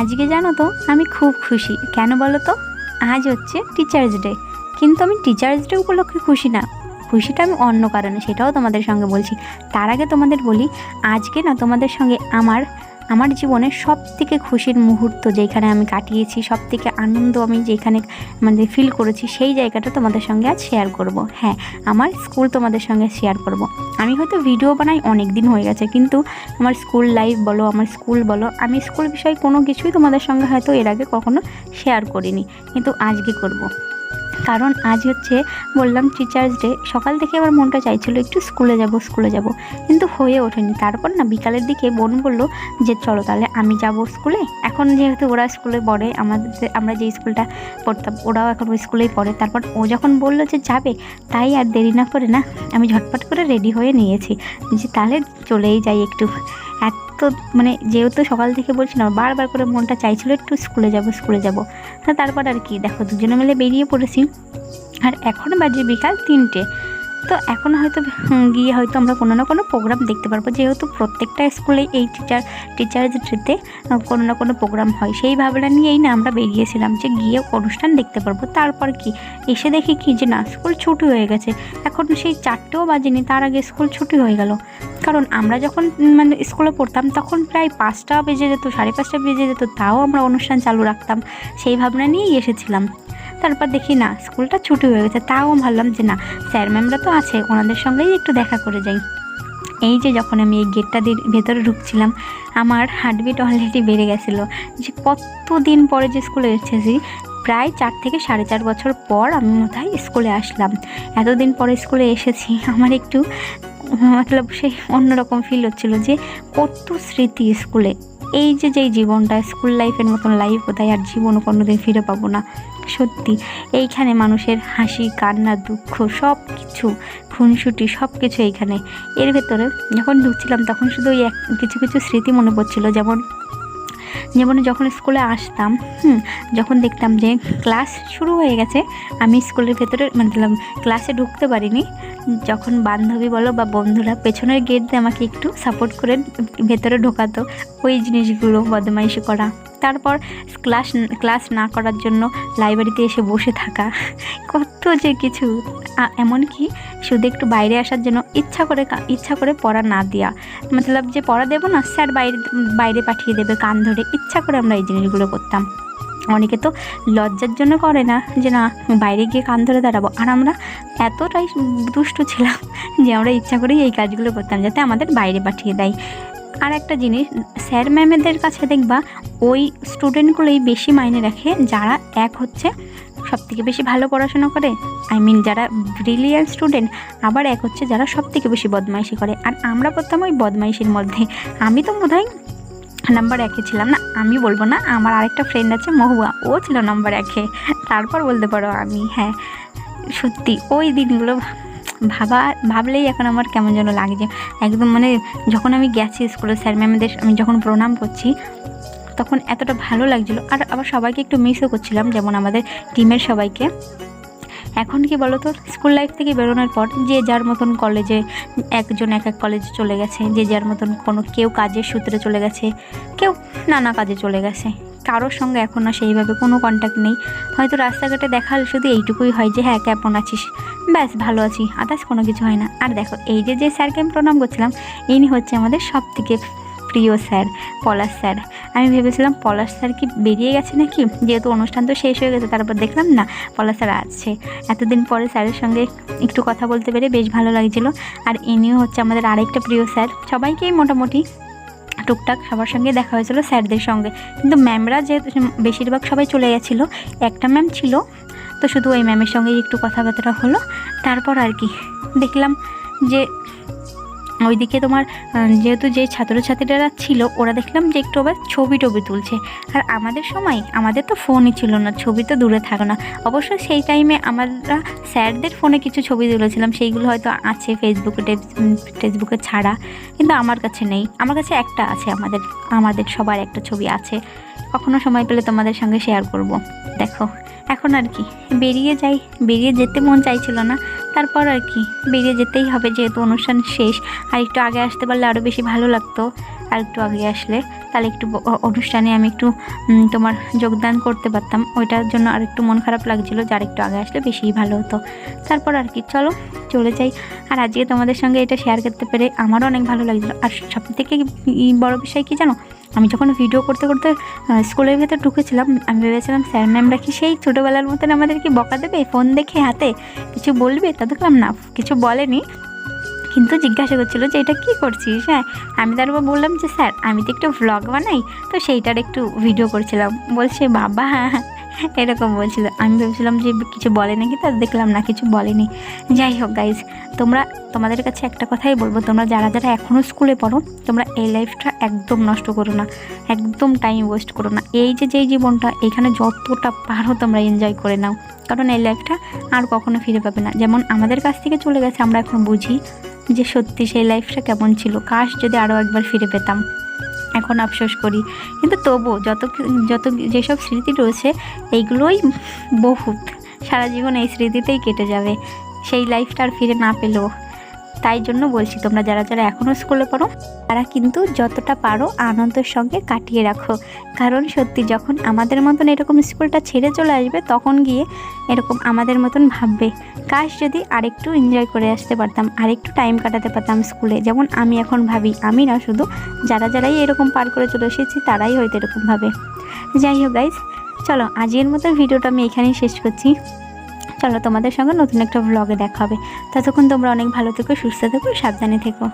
আজকে জানো তো, আমি খুব খুশি। কেন বলো তো? আজ হচ্ছে টিচার্স ডে কিন্তু আমি টিচার্স ডে উপলক্ষে খুশি না। খুশিটা আমি অন্য কারণে, সেটাও তোমাদের সঙ্গে বলছি। তার আগে তোমাদের বলি, আজকে না তোমাদের সঙ্গে আমার আমার জীবনের সব থেকে খুশির মুহূর্ত যেখানে আমি কাটিয়েছি সব থেকে আনন্দ আমি যেখানে মানে ফিল করেছি, সেই জায়গাটা তোমাদের সঙ্গে আজ শেয়ার করব। হ্যাঁ আমার স্কুল তোমাদের সঙ্গে শেয়ার করব। আমি হয়তো ভিডিও বানাই অনেক দিন হয়ে গেছে, কিন্তু আমার স্কুল লাইফ বলো, আমার স্কুল বলো, আমি স্কুল বিষয়ে কোনো কিছুই তোমাদের সঙ্গে হয়তো এর আগে কখনো শেয়ার করিনি। কিন্তু আজকে করব। কারণ আজ হচ্ছে বললাম টিচার্স ডে সকাল থেকে আমার মনটা চাইছিল একটু স্কুলে যাব স্কুলে যাব, কিন্তু হয়ে ওঠেনি। তারপর না বিকালের দিকে বোন বলল যে, চলো তাহলে আমি যাব স্কুলে এখন যেহেতু ওরা স্কুলে পড়ে, আমাদের, আমরা যে স্কুলটা পড়তাম, ওরাও এখন ওই স্কুলেই পড়ে। তারপর ও যখন বলল যে, যাবে, তাই আর দেরি না করে না, আমি ঝটপট করে রেডি হয়ে নিয়েছি। যে, তাহলে চলেই যাই একটু। এত মানে যেহেতু সকাল থেকে বলছিলাম বারবার করে মনটা চাইছিল একটু স্কুলে যাব স্কুলে যাব। তা তারপর আর কি, দেখো দুজনে মিলে বেরিয়ে পড়েছি। আর এখন বাজে বিকাল তিনটে। তো এখন হয়তো গিয়ে হয়তো আমরা কোনো না কোনো প্রোগ্রাম দেখতে পারব। যেহেতু প্রত্যেকটা স্কুলে এই টিচার টিচার্স ডেতে কোনো না কোনো প্রোগ্রাম হয়। সেই ভাবনা নিয়েই না আমরা বেরিয়েছিলাম যে গিয়ে অনুষ্ঠান দেখতে পারব। তারপর কি? এসে দেখি কি যে না স্কুল ছুটি হয়ে গেছে। এখন সেই চারটেও বাজেনি, তার আগে স্কুল ছুটি হয়ে গেল। কারণ আমরা যখন মানে স্কুলে পড়তাম, তখন প্রায় পাঁচটা বেজে যেত, সাড়ে পাঁচটা বেজে যেত, তাও আমরা অনুষ্ঠান চালু রাখতাম। সেই ভাবনা নিয়েই এসেছিলাম। তারপর দেখি, না, স্কুলটা ছুটি হয়ে গেছে, তাও ভাবলাম যে, না, স্যার ম্যামরা তো আছে, ওনাদের সঙ্গেই একটু দেখা করে যাই। এই যে যখন আমি এই গেটটা দিয়ে ভেতরে ঢুকছিলাম, আমার হার্টবিট অলরেডি বেড়ে গেছিল। যে কতদিন পরে যে স্কুলে এসেছি, প্রায় চার থেকে সাড়ে চার বছর পর আমি মনে স্কুলে আসলাম। এতদিন পরে স্কুলে এসেছি, আমার একটু মতলব সেই অন্যরকম ফিল হচ্ছিল যে, কত স্মৃতি স্কুলে। এই যে, যেই জীবনটা স্কুল লাইফের মতন লাইফ বোধহয় আর জীবনও কোনোদিন ফিরে পাবো না, সত্যি। এইখানে মানুষের হাসি, কান্না, দুঃখ সব কিছু খুনসুটি সব কিছু এইখানে। এর ভেতরে যখন ঢুকছিলাম, তখন শুধু এক, কিছু কিছু স্মৃতি মনে পড়ছিল, যেমন যেমন যখন স্কুলে আসতাম, হুম, যখন দেখতাম যে ক্লাস শুরু হয়ে গেছে, আমি স্কুলের ভেতরে মানে ক্লাসে ঢুকতে পারিনি। যখন বান্ধবী বলো বা বন্ধুরা পেছনের গেট দিয়ে আমাকে একটু সাপোর্ট করে ভেতরে ঢোকাতো, ওই জিনিসগুলো, বদমাইশি করা। তারপর ক্লাস ক্লাস না করার জন্য লাইব্রেরিতে এসে বসে থাকা। কত যে কিছু। এমনকি শুধু একটু বাইরে আসার জন্য ইচ্ছা করে ইচ্ছা করে পড়া না দেওয়া মতলব যে পড়া দেবো না স্যার বাইরে বাইরে পাঠিয়ে দেবে, কান ধরে ইচ্ছা করে আমরা এই জিনিসগুলো করতাম। অনেকে তো লজ্জার জন্য করে না যে না, বাইরে গিয়ে কান ধরে দাঁড়াবো। আর আমরা এতটাই দুষ্টু ছিলাম যে আমরা ইচ্ছা করেই এই কাজগুলো করতাম যাতে আমাদের বাইরে পাঠিয়ে দেয়। আর একটা জিনিস, স্যার ম্যামেদের কাছে দেখবা, ওই স্টুডেন্টগুলোই বেশি মাইনে রাখে, যারা এক হচ্ছে সব থেকে বেশি ভালো পড়াশোনা করে, আই মিন যারা ব্রিলিয়ান্ট স্টুডেন্ট, আবার এক হচ্ছে যারা সব থেকে বেশি বদমাইশি করে। আর আমরা পড়তাম ওই বদমাইশির মধ্যে। আমি তো বোধহয় নাম্বার একে ছিলাম না, আমি বলব না, আমার আরেকটা ফ্রেন্ড আছে, মহুয়া, ও ছিল নাম্বার একে। তারপর বলতে পারো আমি হ্যাঁ সত্যি, ওই দিনগুলো ভাবা, ভাবলেই এখন আমার কেমন যেন লাগছে একদম মানে যখন আমি গেছি স্কুলে স্যার ম্যামদের আমি যখন প্রণাম করছি, তখন এতটা ভালো লাগছিল। আর আবার সবাইকে একটু মিসও করছিলাম, যেমন আমাদের টিমের সবাইকে। এখন কি বলো তো? স্কুল লাইফ থেকে বেরোনোর পর যে যার মতন কলেজে একজন এক এক কলেজে চলে গেছে, যে যার মতন কোনো কেউ কাজের সূত্রে চলে গেছে, কেউ নানা কাজে চলে গেছে। কারোর সঙ্গে এখন আর সেইভাবে কোনো কন্ট্যাক্ট নেই। হয়তো রাস্তাঘাটে দেখাল শুধু এইটুকুই হয় যে হ্যাঁ কেমন আছিস? ব্যাস, ভালো আছি, আদার্স কোনো কিছু হয় না। আর দেখো, এই যে যে স্যারকে আমি প্রণাম করছিলাম, ইনি হচ্ছে আমাদের সব থেকে প্রিয় স্যার, পলাশ স্যার। আমি ভেবেছিলাম পলাশ স্যার কি বেরিয়ে গেছে নাকি? যেহেতু অনুষ্ঠান তো শেষ হয়ে গেছে, তারপর দেখলাম না পলাশ স্যার আছে। এতদিন পরে স্যারের সঙ্গে একটু কথা বলতে পেরে বেশ ভালো লাগছিল। আর ইনিও হচ্ছে আমাদের আরেকটা প্রিয় স্যার। সবাইকেই মোটামুটি টুকটাক সবার সঙ্গে দেখা হয়েছিল স্যারদের সঙ্গে। কিন্তু ম্যামরা যে বেশিরভাগ সবাই চলে গেছিল, একটা ম্যাম ছিল, তো শুধু ওই ম্যামের সঙ্গেই একটু কথাবার্তা হলো। তারপর আর কি, দেখলাম যে ওইদিকে তোমার যেহেতু যে ছাত্রছাত্রীরা ছিল, ওরা দেখলাম যে একটু আবার ছবি টবি তুলছে। আর আমাদের সময় আমাদের তো ফোনই ছিল না, ছবি তো দূরে থাকো না। অবশ্য সেই টাইমে আমরা স্যারদের ফোনে কিছু ছবি তুলেছিলাম, সেইগুলো হয়তো আছে ফেসবুকে ফেসবুকে ছাড়া, কিন্তু আমার কাছে নেই। আমার কাছে একটা আছে, আমাদের আমাদের সবার একটা ছবি আছে। কখনো সময় পেলে তোমাদের সঙ্গে শেয়ার করব। দেখো, এখন আর কি, বেরিয়ে যাই, বেরিয়ে যেতে মন চাইছিল না। তারপর আর কি, বেরিয়ে যেতেই হবে যেহেতু অনুষ্ঠান শেষ। আর একটু আগে আসতে পারলে আরও বেশি ভালো লাগতো। আর একটু আগে আসলে তাহলে একটু অনুষ্ঠানে আমি একটু তোমার যোগদান করতে পারতাম। ওইটার জন্য আর একটু মন খারাপ লাগছিল যার একটু আগে আসলে বেশিই ভালো হতো। তারপর আর কি, চলো, চলে যাই। আর আজকে তোমাদের সঙ্গে এটা শেয়ার করতে পেরে আমারও অনেক ভালো লাগছিল। আর সব থেকে বড় বিষয় কি জানো? আমি যখন ভিডিও করতে করতে স্কুলের ভেতর ঢুকেছিলাম, আমি ভেবেছিলাম স্যার ম্যামরা কি সেই ছোটোবেলার মতন আমাদেরকে বকা দেবে? ফোন দেখে হাতে কিছু বলবে? তা দেখলাম না, কিছু বলেনি। কিন্তু জিজ্ঞাসা করছিল যে, এটা কী করছিস? হ্যাঁ আমি তারপর বললাম যে স্যার আমি তো একটু ভ্লগ বানাই। তো সেইটার একটু ভিডিও করছিলাম। বলছে, বাবা এরকম বলছিল। আমি ভেবেছিলাম যে কিছু বলে নাকি, তা দেখলাম না, কিছু বলেনি। যাই হোক গাইজ তোমরা, তোমাদের কাছে একটা কথাই বলব। তোমরা যারা যারা এখনও স্কুলে পড়ো, তোমরা এই লাইফটা একদম নষ্ট করো না। একদম টাইম ওয়েস্ট করো না। এই যে, যেই জীবনটা, এখানে যতটা পারো তোমরা এনজয় করে নাও। কারণ এই লাইফটা আর কখনো ফিরে পাবে না। যেমন আমাদের কাছ থেকে চলে গেছে, আমরা এখন বুঝি যে সত্যি সেই লাইফটা কেমন ছিল। কাশ যদি আরও একবার ফিরে পেতাম। এখন আফসোস করি। কিন্তু তবু যত যত যেসব স্মৃতি রয়েছে, এইগুলোই বহুত। সারা জীবন এই স্মৃতিতেই কেটে যাবে। সেই লাইফটা আর ফিরে না পেলেও। তাই জন্য বলছি, তোমরা যারা যারা এখনও স্কুলে পড়ো, তারা কিন্তু যতটা পারো আনন্দের সঙ্গে কাটিয়ে রাখো। কারণ সত্যি যখন আমাদের মতন এরকম স্কুলটা ছেড়ে চলে আসবে, তখন গিয়ে এরকম আমাদের মতন ভাববে, কাশ, যদি আরেকটু এনজয় করে আসতে পারতাম, আরেকটু টাইম কাটাতে পারতাম স্কুলে যেমন আমি এখন ভাবি, আমি না শুধু, যারা যারাই এরকম পার করে চলে এসেছি, তারাই হয়তো এরকম ভাবে। যাই হোক গাইজ চলো, আজকের মতো ভিডিওটা আমি এখানেই শেষ করছি। চলো তোমাদের সঙ্গে নতুন একটা ভ্লগে দেখা হবে। ততক্ষণ তোমরা অনেক ভালো থেকো, সুস্থ থেকো, সাবধানে থেকো।